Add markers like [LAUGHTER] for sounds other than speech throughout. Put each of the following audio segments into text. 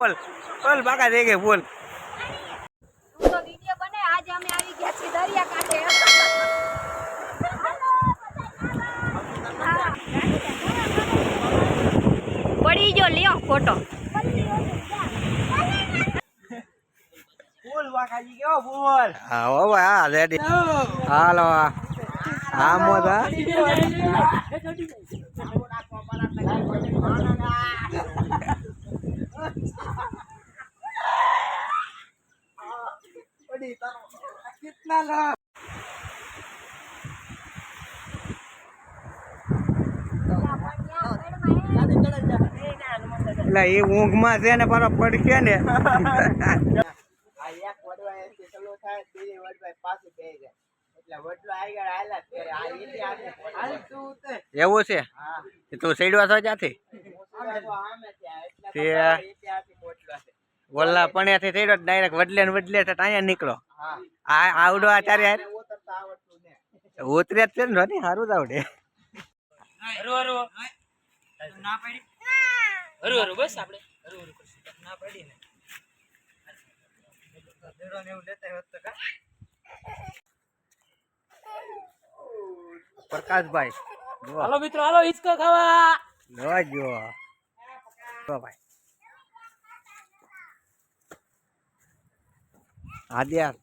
બોલ બોલ બાકા દે કે બોલ. તો વીડિયો બને આજે અમે આવી ગયા છીએ દરિયા કાંઠે પડી ગયો લ્યો ફોટો બોલ વાકાજી કેવો બોલ? હા ભાઈ હા રેડી હાલો હા. હા મોદા કિતના લા એટલે એ ઊંઘમાં છે ને પાછો પડકે ને. એવું છે? તું સૈડવા છો ક્યાંથી? તો ત્યાં ઓલા પણ્યાથી થઈડો ડાયરેક્ટ વડલે ને વડલે તો અહીંયા નીકળો. આ આવડો આચાર્ય ચારે હારે. એને ઉતરતા આવડતું ને ઉતરે જ છે ને રોની સારું જ આવડે. હરુ હરુ. ના પડી? હરુ હરુ બસ આપણે હરુ હરુ કરશું ના પડી ને. દેડો ને એવું લેતા હોત તો કા? પ્રકાશભાઈ હાલો મિત્રો હાલો હિચકો ખાવા. જો જો ભાઈ. આદ્યા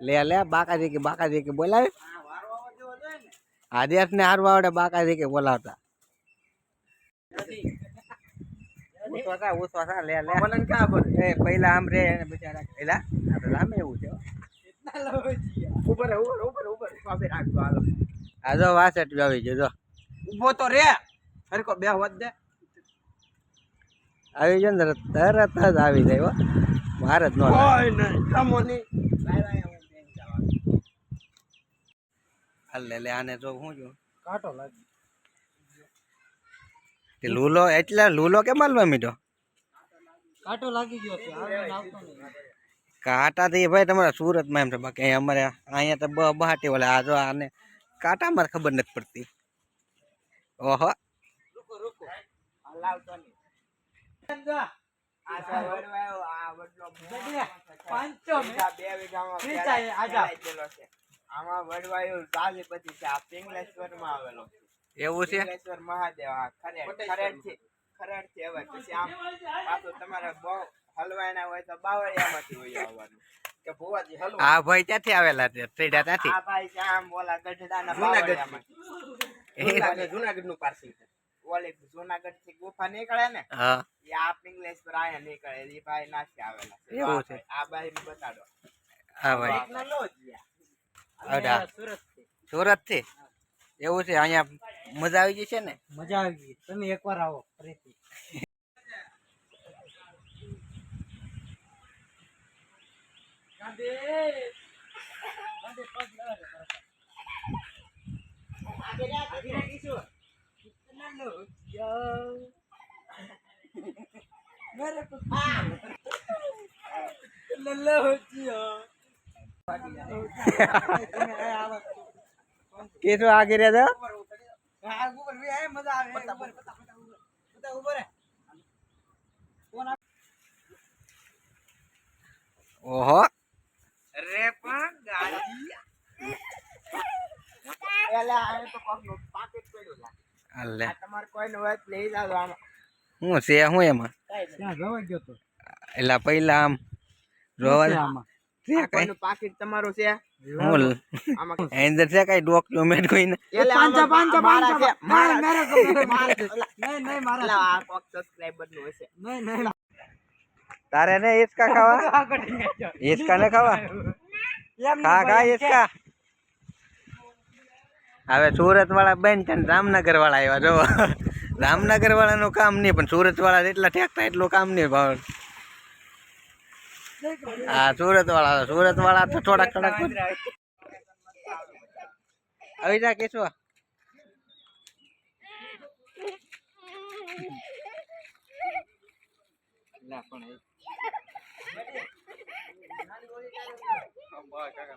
લે લે બાકાજી કે બાકાજી કે બોલાવે. આદ્યાસ ને હારવા આવડે બાકાજી કે બોલાવતા પહેલા આમ રે બિચારા એલા આ તો એવું છે ઉપર ઉપર ઉપર ઉપર. રાખજો હાલો. આ જો વાસઠ આવી ગયો જો. ઊભો તો રે. હરકો બે વધ દે. આવી ગયો ને તરત જ આવી જાય મારે જ ન લે લે આને જો હું જો કાટો લાગી તે લૂલો એટલે લૂલો કેમ માલવા મીઠો? કાટો લાગી ગયો છે આવે આવતો નહીં. કાંટા થી ભાઈ તમારા સુરતમાં એમ છે બાકી અમારે અહીંયા તો બહાટી ઓલા આ જો આને મારે ખબર નથી પડતી. ઓહો. રૂકો રૂકો. આ લાવતો નહીં આ તો વડવાયો, આ વડલો પાંચસો બે વીઘામાં છે. આમાં વડવાયો જાલીપતિ છે. આ પિંગલેશ્વરમાં આવેલો એવું છે? પિંગલેશ્વર મહાદેવ આ ખરેડ ખરેડથી ખરેડથી હવે પછી આમ પાછું તમારે બહુ હલવાના હોય તો બાવળિયામાંથી હોય આવવાનું. કે ભુવાજી હલવો. આ ભાઈ ક્યાંથી આવેલા છે? ત્રીડા ત્યાંથી? આ ભાઈ આમ બોલા ગઢડાના બાવળિયામાંથી. જુનાગઢ જુનાગઢનું પાર્સિંગ છે. ઓલી જુનાગઢથી ગુફા નીકળે ને હા. એ આ પર આયા નીકળે એ ભાઈ નાસી આવેલા છે. એવું આ છે. ભાઈ- આ ભાઈ બતાડો. હા ભાઈ. સુરતથી સુરતથી એવું છે અહીંયા મજા આવી જશે ને? મજા આવી ગઈ. તમે એકવાર આવો ફરીથી. કેસો આગળ રહ્યા આવે ઓહો. રે પણ ગાડી એલા આ તો પાકેટ પડ્યું. હાલે આ તમારે કોઈને હોય લઈ જાવ આમાં હું છે હું એમાં? એટલે પહેલા આમ પાકીટ તમારું છે? [LAUGHS] [LAUGHS] હશે. તારે ને હિચકા ખાવા? હિચકા ને ખાવા? ખા ખા હિચકા. હવે સુરત વાળા બેન છે ને રામનગર વાળા આવ્યા જો રામનગર વાળાનું કામ નહીં, પણ સુરત વાળા એટલા ઠેકતા એટલું કામ નહીં ભાવ. હા સુરત વાળા સુરત વાળા તો થોડાક થોડાક આવી જા કેશો કાકા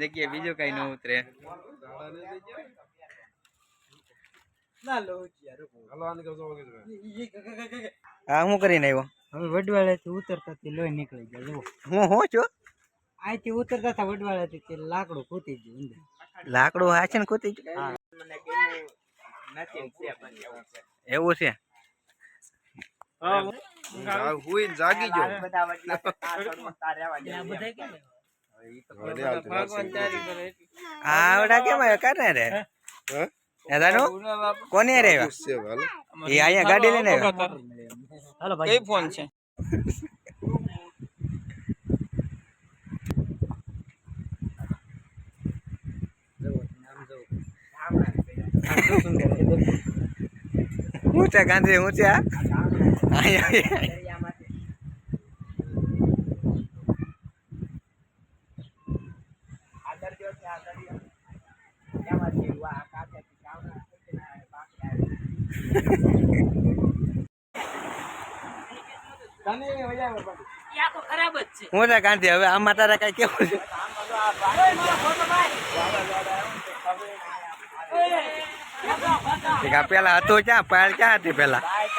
જગ્યાએ બીજું કઈ ન ઉતરે. હા હું કરીને આવ્યો? હવે વડવાળાથી ઉતરતા તે લોહી નીકળી જાય જુઓ. હું હું છું? અહીંથી ઉતરતા હતા વડવાળાથી તે લાકડું ખૂટી ગયું અંદર. લાકડું હા છે ને ખૂટી ગયું. એવું છે? છે જાગી આ બધા આવડા કેમ આવ્યો? કાને રે? કોને રે એ અહીંયા ગાડી લઈને હાલો ભાઈ. ફોન છે? ઊંચા ગાંધી ઊંચા. અહીંયા દરિયામાંથી. આ દરિયો છે, આ દરિયો. એમાંથી આ કાંઠેથી ગામડા સુધી ના બાકી આવે. બાકી. ઊંચા ગાંધી હવે આમાં તારે કઈ કેવું છે? પેલા હતું ક્યાં? પાયલ ક્યાં હતી પેલા? કાંઈ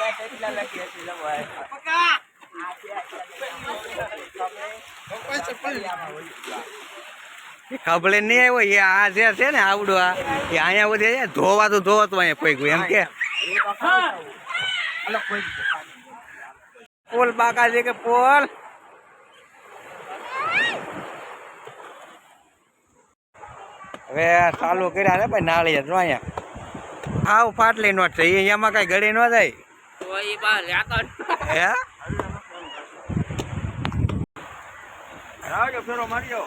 ખબર નહીં આવ્યો એ આ જે છે ને આવડું આ એ અહીંયા બધે ધોવા તો ધોવા તો અહીંયા પૈગું એમ કે? કોઈ પોલ બાકા છે કે પોલ? હવે ચાલુ કર્યા ને ભાઈ નાળિયેર જો અહીંયા. આવ ફાટલી નો છે એમાં કઈ ગળી ન જાય. હે? ફેરો માર્યો.